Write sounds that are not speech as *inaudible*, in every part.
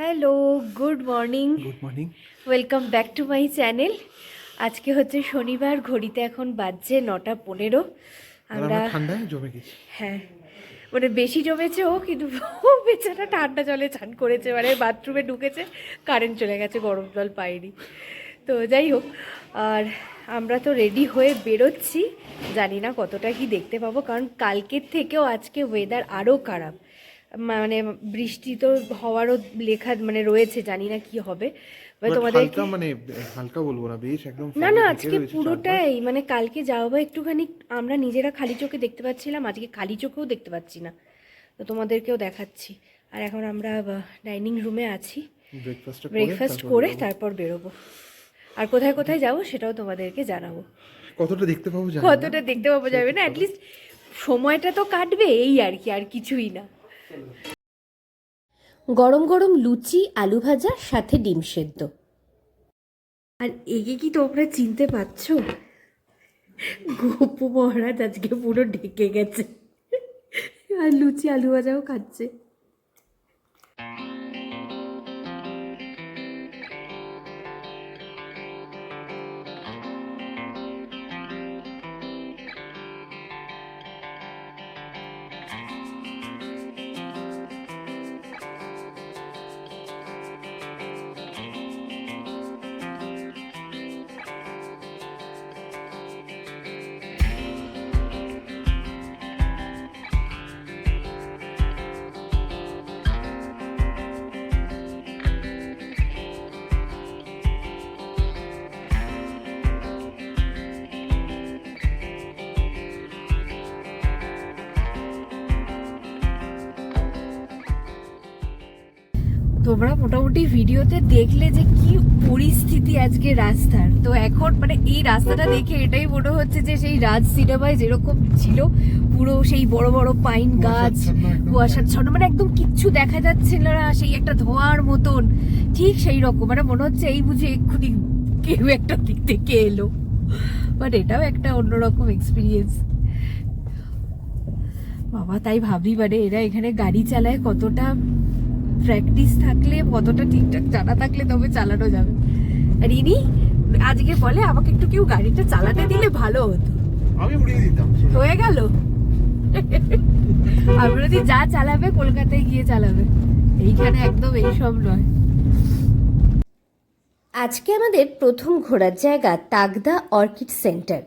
Hello good morning. Good morning. Welcome back to my channel. আজকে হচ্ছে শনিবার ঘড়িতে এখন বাজছে নটা পনেরো। আমরা ঠান্ডায় জমে গেছি। হ্যাঁ মানে বেশি জমেছে ও কিন্তু ও বেচারা ঠান্ডা জলে চান করেছে মানে বাথরুমে ঢুকেছে কারেন্ট চলে গেছে গরম জল পাইনি তো যাই হোক আর আমরা তো রেডি হয়ে বেরোচ্ছি। জানি না কতটা কি দেখতে পাবো কারণ কালকের থেকেও আজকে ওয়েদার আরও খারাপ। মানে বৃষ্টি তো হওয়ারও লেখা মানে রয়েছে জানি না কি হবে। তোমাদের হালকা মানে হালকা বলব না বেশ একদম না না আজকে পুরোটাই মানে কালকে যাওয়া বা একটুখানি আমরা নিজেরা খালি চোখে দেখতে পাচ্ছিলাম আজকে খালি চোখেও দেখতে পাচ্ছি না। তো তোমাদেরকেও দেখাচ্ছি। আর এখন আমরা ডাইনিং রুমে আছি। ব্রেকফাস্ট করে তারপর বেরোবো। আর কোথায় কোথায় যাব সেটাও তোমাদেরকে জানাব। কতটা দেখতে পাবো কতটা দেখতে পাবো যাবে না অ্যাটলিস্ট সময়টা তো কাটবে এই আর কি আর কিছুই না। গরম গরম লুচি, আলু ভাজা, সাথে ডিম সেদ্ধ। আর একে কি তোমরা চিনতে পারছ? গোপু মহারাজ আজকে পুরো ঢেকে গেছে। আর লুচি, আলু ভাজাও খাচ্ছে। তোমরা মোটামুটি ভিডিওতে দেখলে যে কি পরিস্থিতি আজকে রাস্তার। তো এখন মানে এই রাস্তাটা দেখে এটাই মনে হচ্ছে যে সেই রাজ সিনেমায় যেরকম ছিল পুরো সেই বড় বড় পাইন গাছ কুয়াশাচ্ছন্ন। মানে একদম কিচ্ছু দেখা যাচ্ছিল না সেই একটা ধোঁয়ার মতন। ঠিক সেই রকম মানে মনে হচ্ছে এই বুঝে এক্ষুনি কেউ একটা দিক থেকে এলো। বাট এটাও একটা অন্যরকম এক্সপিরিয়েন্স বাবা তাই ভাবি মানে এরা এখানে গাড়ি চালায় কতটা প্র্যাকটিস থাকলে কতটা ঠিকঠাক জানা থাকলে তবে চালানো যাবে। আর ইনি আজকে বলে আমাকে একটু কেউ গাড়িটা চালাতে দিলে ভালো হতো। আমি উড়িয়ে দিতাম হয়ে গেল? আমরা যদি যা চালাবে কলকাতায় গিয়ে চালাবে। এইখানে একদম এইসব নয়। আজকে আমাদের প্রথম ঘোরার জায়গা তাগদা অর্কিড সেন্টার।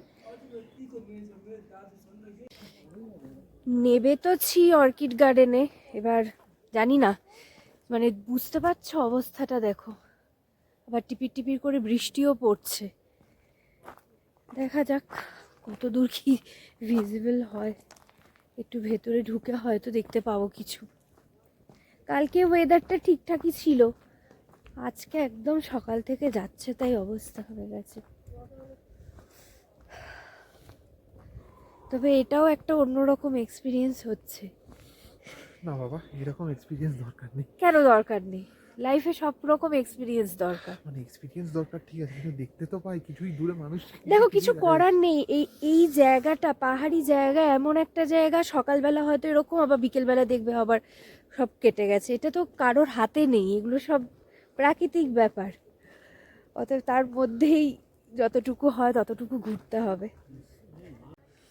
নেবে তো ছি অর্কিড গার্ডেনে এবার জানি না। মানে বুঝতে পারছ অবস্থাটা, দেখো। আবার টিপির টিপির করে বৃষ্টিও পড়ছে। দেখা যাক কত দূর কি ভিজিবল হয়। একটু ভেতরে ঢুকে হয়তো দেখতে পাবো কিছু। কালকে ওয়েদারটা ঠিকঠাকই ছিল। আজকে একদম সকাল থেকে যাচ্ছে তাই অবস্থা হয়ে গেছে। তবে এটাও একটা অন্যরকম এক্সপিরিয়েন্স হচ্ছে। না বাবা এরকম এক্সপিরিয়েন্স দরকার নেই। কেন দরকার নেই? লাইফে সব রকম এক্সপিরিয়েন্স দরকার। মানে এক্সপিরিয়েন্স দরকার ঠিক আছে কিন্তু দেখতে তো পাই কিছুই দূরে মানুষ দেখো কিছু করার নেই। এই এই জায়গাটা পাহাড়ি জায়গা এমন একটা জায়গা সকালবেলা হয়তো এরকম আবার বিকেলবেলা দেখবে আবার সব কেটে গেছে। এটা তো কারোর হাতে নেই এগুলো সব প্রাকৃতিক ব্যাপার। অতএব তার মধ্যেই যতটুকু হয় ততটুকু ঘুরতে হবে।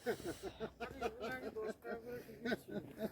*laughs*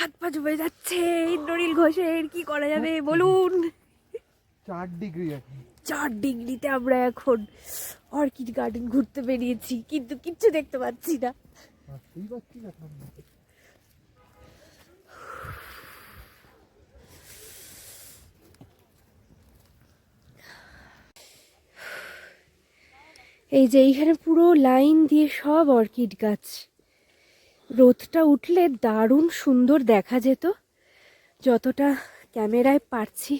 হাত পা জমে যাচ্ছে ইন্দ্রনীল ঘোষের কি করা যাবে বলুন। চার ডিগ্রি চার ডিগ্রিতে আমরা এখন অর্কিড গার্ডেন ঘুরতে বেরিয়েছি কিন্তু কিচ্ছু দেখতে পাচ্ছি না। এই যে এইখানে পুরো লাইন দিয়ে সব অর্কিড গাছ। রোদটা উঠলে দারুণ সুন্দর দেখা যেত। যতটা ক্যামেরায় পারছি,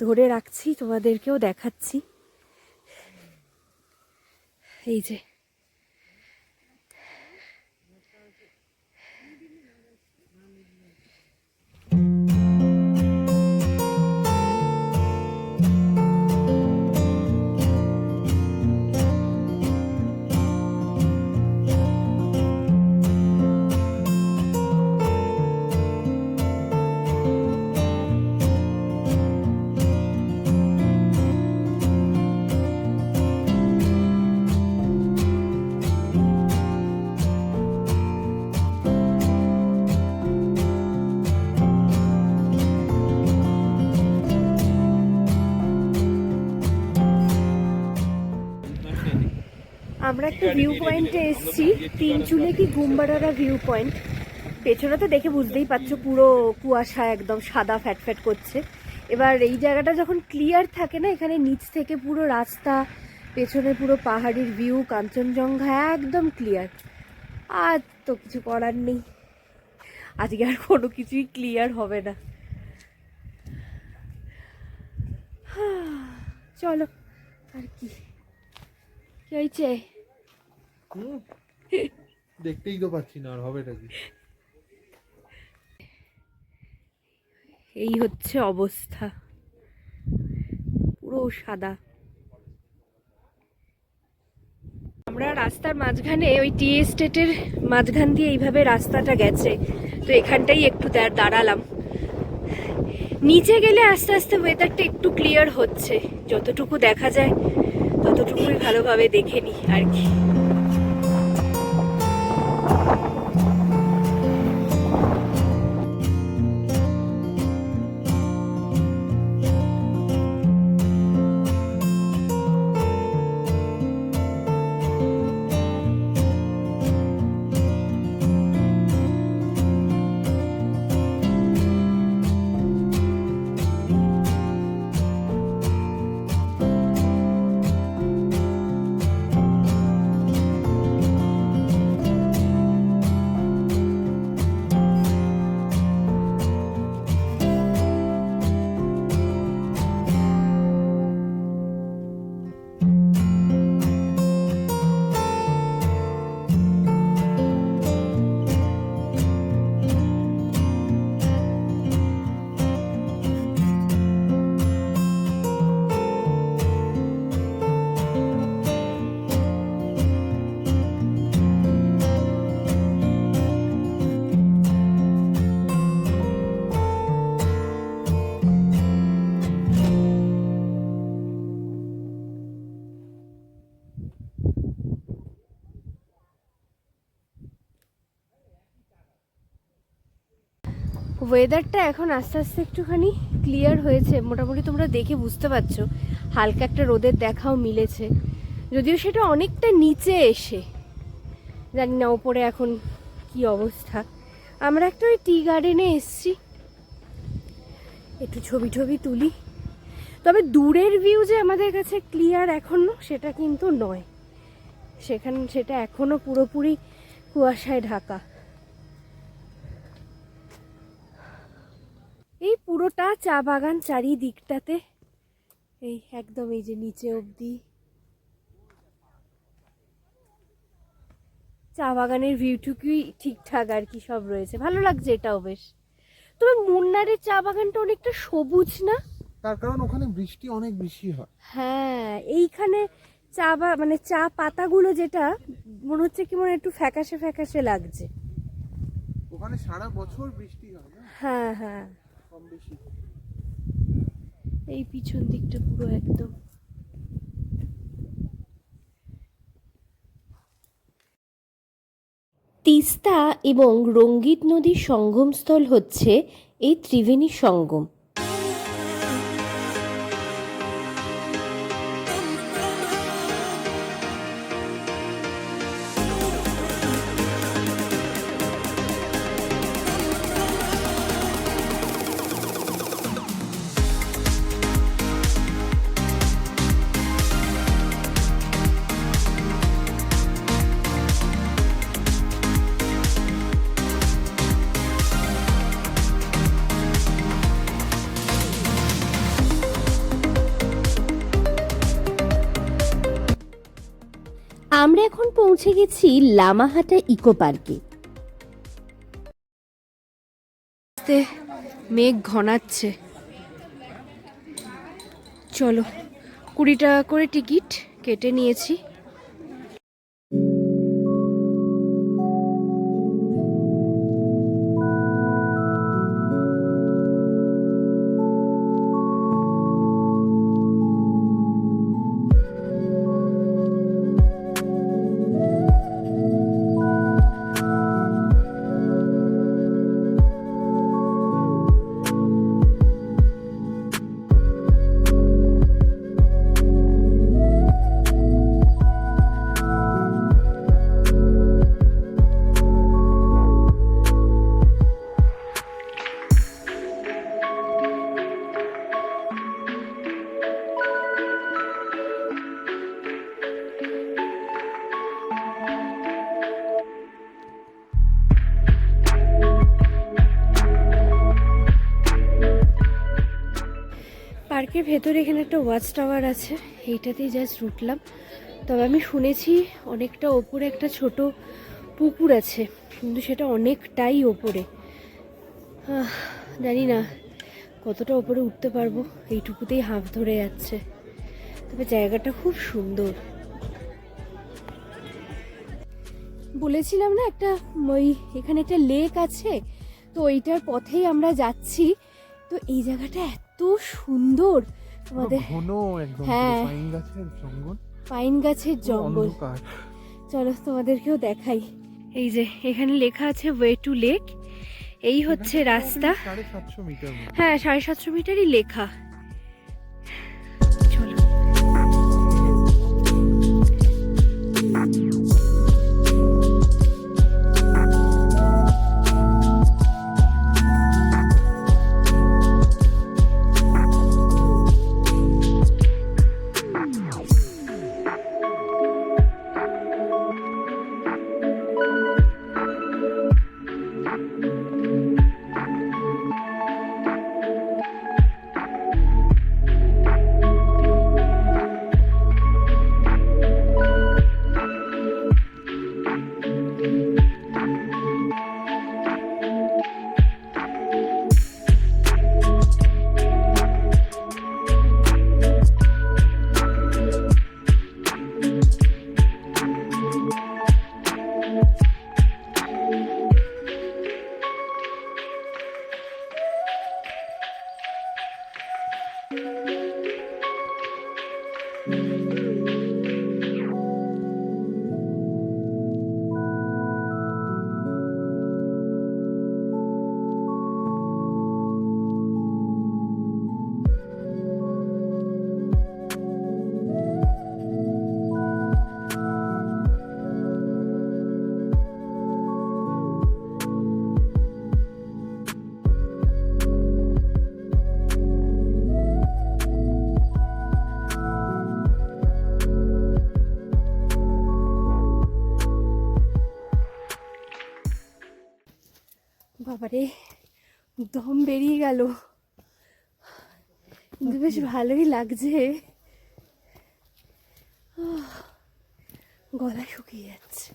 ধরে রাখছি, তোমাদেরকেও দেখাচ্ছি। এই যে আমরা একটা ভিউ পয়েন্টে এসেছি, তিন চুলে কি গুম্বারারা ভিউ পয়েন্ট পেছনে তো দেখে বুঝতেই পারছ, পুরো কুয়াশা একদম সাদা ফ্যাট ফ্যাট করছে। এবার এই জায়গাটা যখন ক্লিয়ার থাকে না, এখানে নিচ থেকে পুরো রাস্তা, পেছনে পুরো পাহাড়ির ভিউ কাঞ্চনজঙ্ঘা একদম ক্লিয়ার আর তো কিছু করার নেই। আজকে আর কোনো কিছুই ক্লিয়ার হবে না। *sighs* চলো, আর কি। কি। দেখতেই তো পাচ্ছি না আর হবেটা কি? এই হচ্ছে অবস্থা। পুরো সাদা। আমরা রাস্তার মাঝখানে, ওই টি এস্টেটের মাঝখান দিয়ে এইভাবে রাস্তাটা গেছে। তো এখানটাই একটু দাঁড়ালাম। নিচে গেলে আস্তে আস্তে ওয়েদারটা একটু ক্লিয়ার হচ্ছে। যতটুকু দেখা যায়, ততটুকুই ভালোভাবে দেখে নি আর কি। ওয়েদারটা এখন আস্তে আস্তে একটুখানি ক্লিয়ার হয়েছে। মোটামুটি তোমরা দেখে বুঝতে পারছ। হালকা একটা রোদের দেখাও মিলেছে। যদিও সেটা অনেকটা নিচে এসে। জানি না ওপরে এখন কি অবস্থা। আমরা একটা ওই টি গার্ডেনে এসছি। একটু ছবি টবি তুলি। তবে দূরের ভিউ যে আমাদের কাছে ক্লিয়ার এখনও, সেটা কিন্তু নয়। সেখানে, সেটা এখনও পুরোপুরি কুয়াশায় ঢাকা এই পুরোটা চা বাগান চারিদিকটাতে। এই একদম এই যে নিচে অবধি। চা বাগানের ভিউটুকুই ঠিকঠাক আর কি সব রয়েছে। ভালো লাগছে এটাও বেশ। তবে মুন্নারের চা বাগানটা অনেকটা সবুজ না? তার কারণ ওখানে বৃষ্টি অনেক বেশি হয়। হ্যাঁ এইখানে চা বা মানে চা পাতাগুলো যেটা মনে হচ্ছে কি মনে একটু ফ্যাকাশে ফ্যাকাশে লাগছে। ওখানে সারা বছর বৃষ্টি হয় হ্যাঁ হ্যাঁ। কম বেশি এই পিছন দিকটা পুরো একদম। তিস্তা এবং রঙ্গিত নদীর সঙ্গমস্থল হচ্ছে এই ত্রিবেণী সঙ্গম। পৌঁছে গেছি লামাহাটা ইকো পার্কে। মেঘ ঘনাচ্ছে। চলো কুড়ি টাকা করে টিকিট কেটে নিয়েছি। ভেতরে এখানে একটা ওয়াচ টাওয়ার আছে, এইটাতেই জাস্ট উঠলাম। তবে আমি শুনেছি অনেকটা ওপরে একটা ছোট পুকুর আছে, কিন্তু সেটা অনেকটাই ওপরে। জানি না কতটা ওপরে উঠতে পারব, এইটুকুতেই হাঁফ ধরে যাচ্ছে। তবে জায়গাটা খুব সুন্দর। বলেছিলাম না একটা, ওই এখানে একটা লেক আছে, তো ওইটার পথেই আমরা যাচ্ছি। তো এই জায়গাটা এত সুন্দর! তোমাদের ঘন একদম হ্যাঁ। পাইন গাছের জঙ্গল। পাইন গাছের জঙ্গল। চলো তোমাদেরকেও দেখাই। এই যে এখানে লেখা আছে ওয়ে টু লেক এই হচ্ছে রাস্তা। মিটার হ্যাঁ সাড়ে সাতশো মিটারই লেখা। বাবারে, দম বেরিয়ে গেল। কিন্তু বেশ ভালোই লাগছে। গলা শুকিয়ে যাচ্ছে।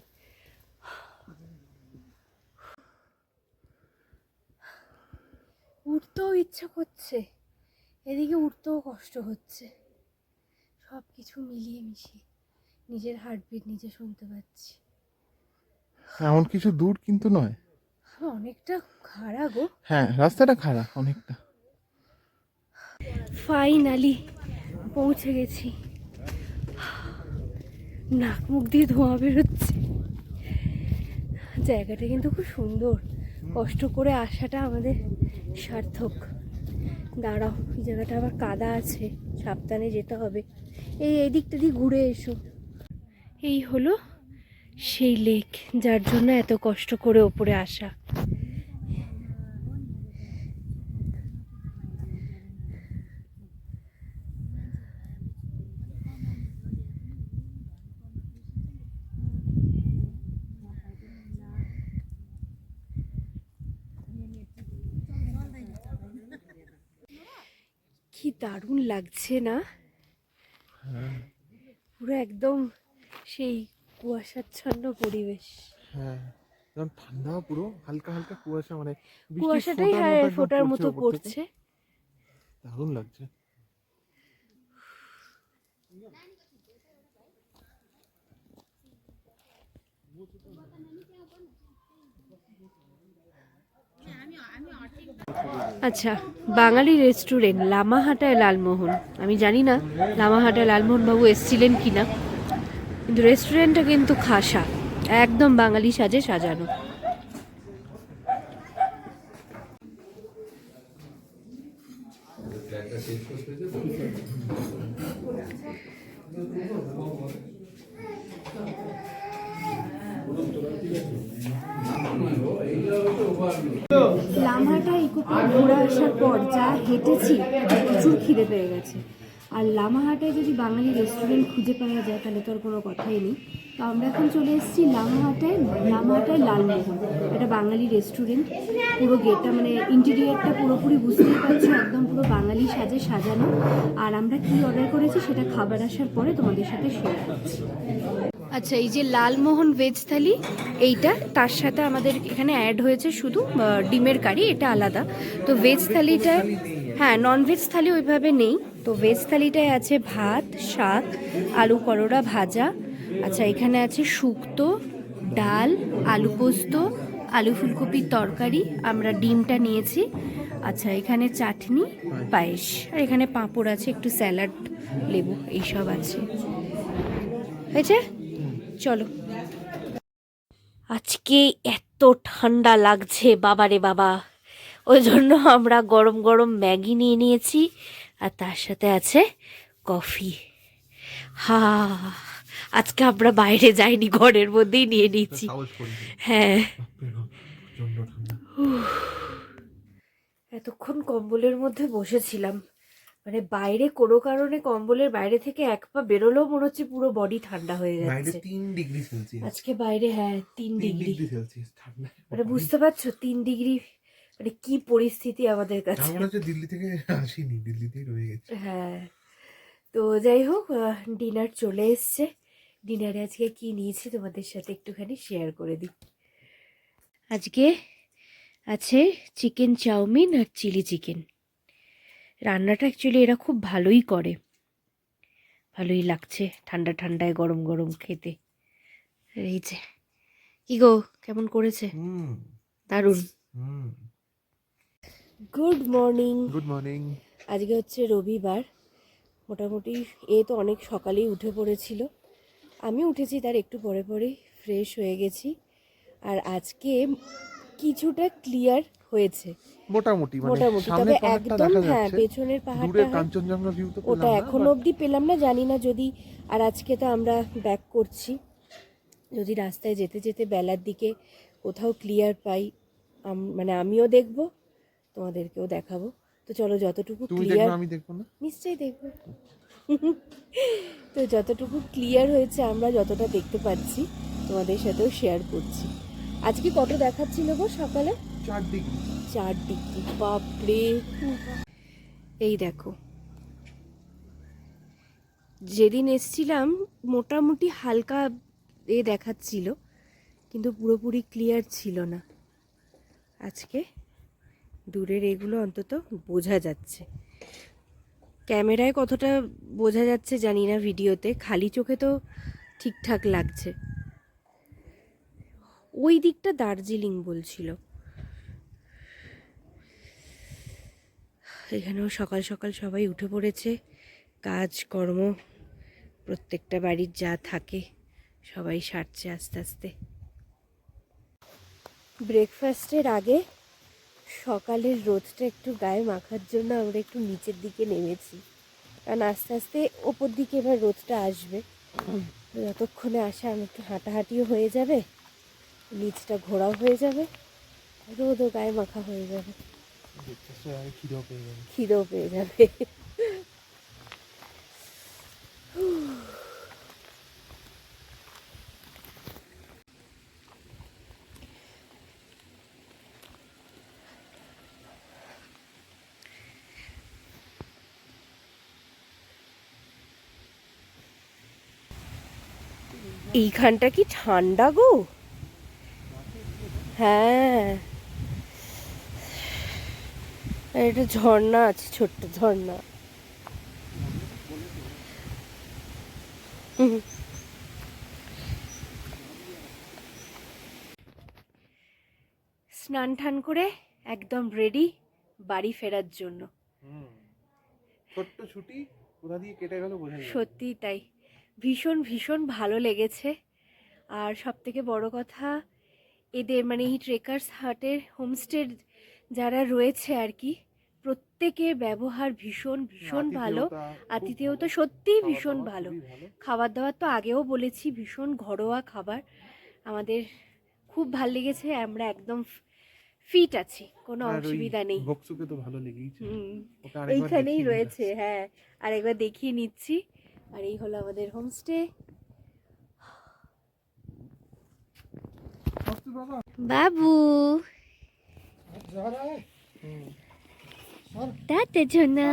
উঠতেও ইচ্ছা করছে। এদিকে উঠতেও কষ্ট হচ্ছে। সব কিছু মিলিয়ে মিশিয়ে নিজের হার্টবিট নিজে শুনতে পাচ্ছি। এমন কিছু দূর কিন্তু নয়। অনেকটা খাড়া গো। হ্যাঁ রাস্তাটা খারাপ অনেকটা। ফাইনালি পৌঁছে গেছি। নাক মুখ দিয়ে ধোঁয়া বেরোচ্ছে। জায়গাটা কিন্তু খুব সুন্দর। কষ্ট করে আসাটা আমাদের সার্থক। দাঁড়াও জায়গাটা আবার কাদা আছে সাবধানে যেতে হবে। এই এই দিকটা দিয়ে ঘুরে এসো। এই হলো সেই লেক যার জন্য এত কষ্ট করে ওপরে আসা কি দারুণ লাগছে না? পুরো একদম সেই কুয়াশাচ্ছন্ন পরিবেশ। হ্যাঁ। একদম ঠান্ডা পুরো হালকা হালকা কুয়াশা মানে কুয়াশাটাই হ্যাঁ ফোটার মতো পড়ছে। দারুণ লাগছে। আচ্ছা বাঙালি রেস্টুরেন্ট লামাহাটায় লালমোহন। আমি জানি না লামাহাটায় লালমোহন বাবু এসছিলেন কিনা, কিন্তু রেস্টুরেন্টটা কিন্তু খাসা, একদম বাঙালি সাজে সাজানো ইকো পার্ক ঘুরে আসার পর যা হেঁটেছি প্রচুর খিদে পেয়ে গেছে। আর লামাহাটে যদি বাঙালি রেস্টুরেন্ট খুঁজে পাওয়া যায়, তাহলে তো আর কোনো কথাই নেই। তো আমরা এখন চলে এসেছি লামাহাটায় লামাহাটায় লালমোহন। এটা বাঙালি রেস্টুরেন্ট পুরো গেটটা মানে ইন্টেরিয়ারটা পুরোপুরি বুঝতেই পারছ, একদম পুরো বাঙালি সাজে সাজানো। আর আমরা কি অর্ডার করেছি, সেটা খাবার আসার পরে তোমাদের সাথে শেয়ার করছি। আচ্ছা এই যে লালমোহন ভেজ থালি, এইটা তার সাথে আমাদের এখানে অ্যাড হয়েছে শুধু ডিমের কারি, এটা আলাদা। তো ভেজ থালিটা হ্যাঁ নন ভেজ থালি ওইভাবে নেই। তো ভেজ থালিটায় আছে ভাত, শাক, আলু করোড়া ভাজা। আচ্ছা এখানে আছে শুক্তো, ডাল, আলু পোস্ত, আলু ফুলকপির তরকারি, আমরা ডিমটা নিয়েছি। আচ্ছা এখানে চাটনি, পায়েস, আর এখানে পাঁপড় আছে, একটু স্যালাড, লেবু, এইসব আছে। হয়েছে? চলো। আজকে এত ঠান্ডা লাগছে বাবারে বাবা। ওই জন্য আমরা গরম গরম ম্যাগি নিয়ে নিয়েছি আর তার সাথে আছে কফি। হা আজকে আমরা বাইরে যাইনি ঘরের মধ্যেই নিয়ে নিয়েছি। হ্যাঁ। এতক্ষণ কম্বলের মধ্যে বসেছিলাম। মানে বাইরে কোনো কারণে কম্বলের বাইরে থেকে এক পা বেরোলেও মনে হচ্ছে পুরো বডি ঠান্ডা হয়ে বাইরে যাচ্ছে। তিন ডিগ্রি সেলসিয়াস আজকে বাইরে হ্যাঁ তিন ডিগ্রি। সেলসিয়াস ঠান্ডা। মানে বুঝতে পারছ তিন ডিগ্রি মানে কি পরিস্থিতি আমাদের কাছে। আমার হচ্ছে দিল্লি থেকে আসিনি দিল্লিতেই রয়ে গেছে। হ্যাঁ তো যাই হোক ডিনার চলে এসছে। ডিনারে আজকে কি নিয়েছি তোমাদের সাথে একটুখানি শেয়ার করে দিই। আজকে আছে চিকেন চাউমিন আর চিলি চিকেন রান্নাটা অ্যাকচুয়ালি এরা খুব ভালোই করে। ভালোই লাগছে ঠান্ডা ঠান্ডায় গরম গরম খেতে। এই যে কি গো কেমন করেছে? হুম। দারুণ। গুড মর্নিং গুড মর্নিং আজকে হচ্ছে রবিবার। মোটামুটি এ তো অনেক সকালেই উঠে পড়েছিল। আমি উঠেছি তার একটু পরে পরেই ফ্রেশ হয়ে গেছি। আর আজকে কিছুটা ক্লিয়ার হয়েছে। মোটামুটি মানে মোটামুটি। তবে একদম হ্যাঁ পেছনের পাহাড়টা কাঞ্চনজঙ্ঘা ভিউ তো ওটা এখনও অবধি পেলাম না জানি না যদি আর আজকে তো আমরা ব্যাক করছি। যদি রাস্তায় যেতে যেতে বেলার দিকে কোথাও ক্লিয়ার পাই মানে আমিও দেখব তোমাদেরকেও দেখাবো। তো চলো যতটুকু ক্লিয়ার আমি দেখব না? নিশ্চয়ই দেখব। তো যতটুকু ক্লিয়ার হয়েছে আমরা যতটা দেখতে পাচ্ছি তোমাদের সাথেও শেয়ার করছি। আজকে কত দেখাচ্ছিল গো সকালে? চার ডিগ্রি চার ডিগ্রি বাপরে। এই দেখো। যেদিন এসছিলাম, মোটামুটি হালকা এ দেখাচ্ছিল, কিন্তু পুরোপুরি ক্লিয়ার ছিল না। আজকে দূরের এগুলো অন্তত বোঝা যাচ্ছে। ক্যামেরায় কতটা বোঝা যাচ্ছে জানি না ভিডিওতে, খালি চোখে তো ঠিকঠাক লাগছে। ওই দিকটা দার্জিলিং বলছিল। এখানেও সকাল সকাল সবাই উঠে পড়েছে। কাজ, কর্ম, প্রত্যেকটা বাড়ির যা থাকে সবাই সারছে আস্তে আস্তে। ব্রেকফাস্টের আগে সকালের রোদটা একটু গায়ে মাখার জন্য আমরা একটু নিচের দিকে নেমেছি। কারণ আস্তে আস্তে ওপর দিকে এবার রোদটা আসবে। যতক্ষণে আসে আমি একটু হাঁটাহাঁটিও হয়ে যাবে, নিচটা ঘোরাও হয়ে যাবে, রোদও গায়ে মাখা হয়ে যাবে। 됐어요. 기력에. 기도배 자매. এইখানটা কি ঠান্ডা গো হ্যাঁ এটা ঝর্ণা আছে ছোট্ট ঝর্ণা। স্নান টান করে একদম রেডি বাড়ি ফেরার জন্য। হুম। ছোট্ট ছুটি কোথা দিয়ে কেটে গেল বোঝা সত্যি তাই। ভীষণ ভীষণ ভালো লেগেছে। আর সব থেকে বড় কথা এদের মানে এই ট্রেকার্স হাটের হোমস্টের যারা রয়েছে আর কি প্রত্যেকের ব্যবহার ভীষণ ভীষণ ভালো। আতিথেয়তা সত্যিই ভীষণ ভালো। খাবার দাবার তো আগেও বলেছি ভীষণ ঘরোয়া খাবার। আমাদের খুব ভালো লেগেছে আমরা একদম ফিট আছি কোনো অসুবিধা নেই। ভক্সুকে তো ভালো লেগেইছে। হুম এইখানেই রয়েছে হ্যাঁ আর একবার দেখিয়ে নিচ্ছি। আর এই হলো আমাদের হোমস্টে। বাবা। তাতে জোনা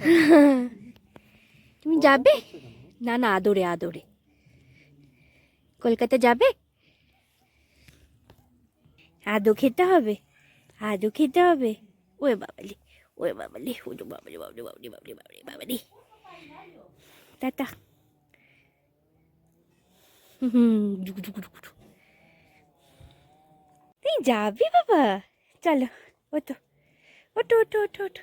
*laughs* তুমি যাবে? না না আদরে আদরে। কলকাতা যাবে? আদো খেতে হবে? আদো খেতে হবে? ওয়ে বাবালি ওয়ে বাবালি ওজো বাবালি বাবলি বাবলি বাবলি বাবলি বাবালি। টাটা। হুম তুই যাবি বাবা চলো ওটো ওটো ওটো ওটো ওটো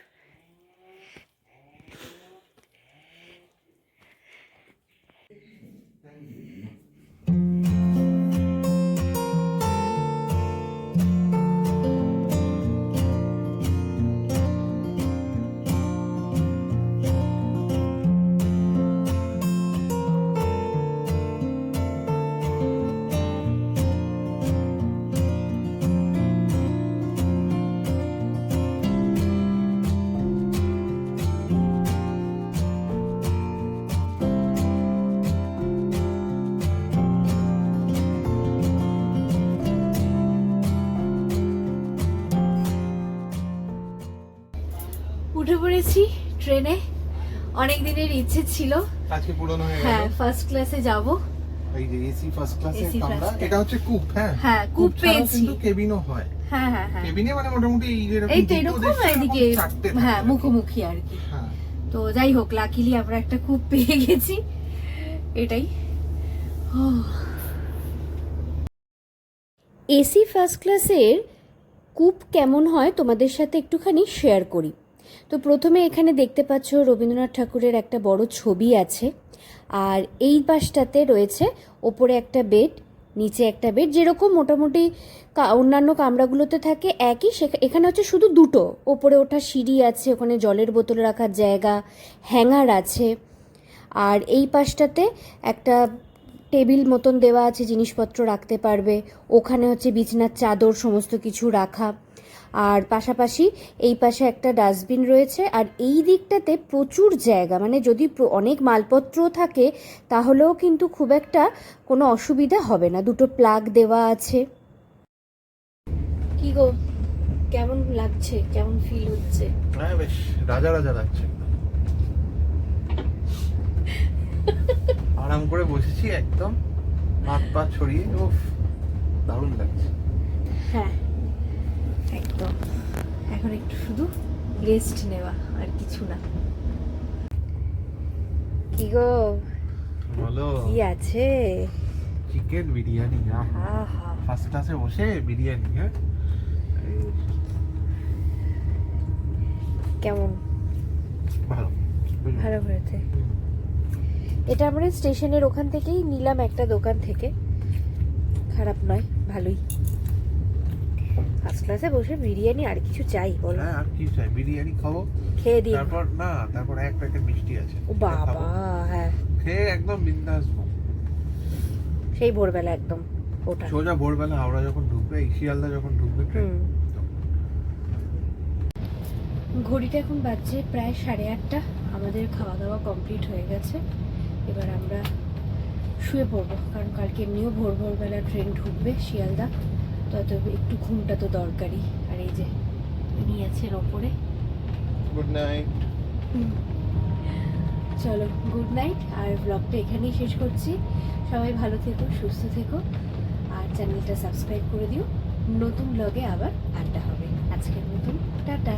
উঠে ট্রেনে। অনেক দিনের ইচ্ছে ছিল। আজকে পুরনো হয়ে গেল। হ্যাঁ ফার্স্ট ক্লাসে যাব। এই যে এসি ফার্স্ট ক্লাসে কামরা এটা হচ্ছে কুপ হ্যাঁ? হ্যাঁ, ছাড়াও পেয়েছি। কিন্তু কেবিনও হয়। হ্যাঁ হ্যাঁ হ্যাঁ। কেবিনে মানে মোটামুটি এই যেরকম এই তো এরকম এদিকে হ্যাঁ মুখোমুখি আর কি। হ্যাঁ। তো যাই হোক লাকিলি আমরা একটা খুব পেয়ে গেছি। এটাই। ও এসি ফার্স্ট ক্লাসের কূপ কেমন হয় তোমাদের সাথে একটুখানি শেয়ার করি। তো প্রথমে এখানে দেখতে পাচ্ছ রবীন্দ্রনাথ ঠাকুরের একটা বড় ছবি আছে। আর এই পাশটাতে রয়েছে ওপরে একটা বেড, নিচে একটা বেড, যেরকম মোটামুটি অন্যান্য কামরাগুলোতে থাকে একই এখানে হচ্ছে শুধু দুটো। ওপরে ওঠা সিঁড়ি আছে, ওখানে জলের বোতল রাখার জায়গা, হ্যাঙ্গার আছে। আর এই পাশটাতে একটা টেবিল মতন দেওয়া আছে, জিনিসপত্র রাখতে পারবে। ওখানে হচ্ছে বিছনার চাদর, সমস্ত কিছু রাখা। আর পাশাপাশি এই পাশে একটা ডাস্টবিন রয়েছে আর এই দিকটাতে প্রচুর জায়গা। মানে যদি অনেক মালপত্র থাকে তাহলেও কিন্তু খুব একটা কোনো অসুবিধা হবে না। দুটো প্লাগ দেওয়া আছে। কি গো? কেমন লাগছে? কেমন ফিল হচ্ছে? হ্যাঁ বেশ। রাজা রাজা লাগছে। আরাম করে বসেছি একদম। হাত পা ছড়িয়ে উফ দারুণ লাগছে। হ্যাঁ। একদম। এখন একটু শুধু রেস্ট নেওয়া আর কিছু না। কি গো? বলো। কি আছে? চিকেন বিরিয়ানি ফার্স্ট ক্লাসে বসে বিরিয়ানি হ্যাঁ? কেমন? ভালো। ভালো হয়েছে। এটা আমরা স্টেশনের ওখান থেকেই নিলাম একটা দোকান থেকে। খারাপ নয় ভালোই। ফার্স্ট ক্লাসে বসে বিরিয়ানি আর কিছু চাই বলো। হ্যাঁ আর কি চাই। বিরিয়ানি খাব। খেয়ে দিন। তারপর না তারপর এক প্যাকেট মিষ্টি আছে। ও বাবা। হ্যাঁ। খেয়ে একদম বিন্দাস সেই ভোরবেলা একদম ওটা। সোজা ভোরবেলা হাওড়া যখন ঢুকবে শিয়ালদা যখন ঢুকবে ঘড়িটা এখন বাজছে প্রায় সাড়ে আটটা। আমাদের খাওয়া দাওয়া কমপ্লিট হয়ে গেছে। এবার আমরা শুয়ে পড়ব কারণ কালকে এমনিও ভোর ভোরবেলা ট্রেন ঢুকবে শিয়ালদা। তো একটু ঘুমটা তো দরকারই। আর এই যে নিয়েছেন ওপরে। গুড নাইট চলো গুড নাইট আর ব্লগটা এখানেই শেষ করছি। সবাই ভালো থেকো সুস্থ থেকো। আর চ্যানেলটা সাবস্ক্রাইব করে দিও। নতুন ব্লগে আবার আড্ডা হবে। আজকের মতন টাটা।